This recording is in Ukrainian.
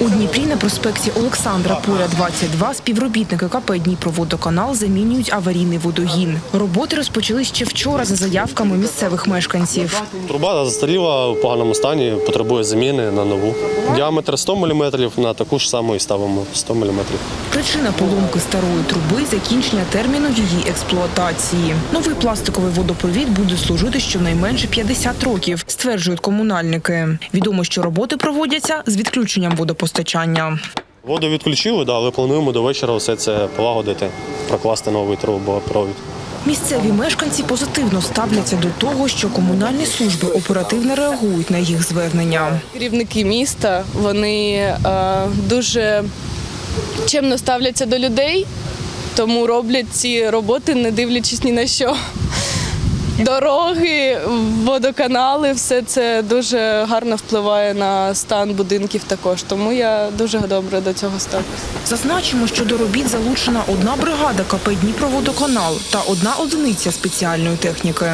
У Дніпрі на проспекті Олександра Поля 22 співробітники КП Дніпроводоканал замінюють аварійний водогін. Роботи розпочали ще вчора за заявками місцевих мешканців. Труба застаріла у поганому стані, потребує заміни на нову. Діаметр 100 мм, на таку ж саму і ставимо 100 мм. Причина поломки старої труби закінчення терміну її експлуатації. Новий пластиковий водопровід буде служити щонайменше 50 років, стверджують комунальники. Відомо, що роботи проводяться з відключенням водопостачання. Воду відключили, да, але плануємо до вечора все це полагодити, прокласти новий трубопровід. Місцеві мешканці позитивно ставляться до того, що комунальні служби оперативно реагують на їх звернення. Керівники міста вони е, дуже чемно ставляться до людей, тому роблять ці роботи, не дивлячись ні на що. Дороги, водоканали, все це дуже гарно впливає на стан будинків також. Тому я дуже добре до цього ставлюся. Зазначимо, що до робіт залучена одна бригада КП Дніпроводоканал та одна одиниця спеціальної техніки.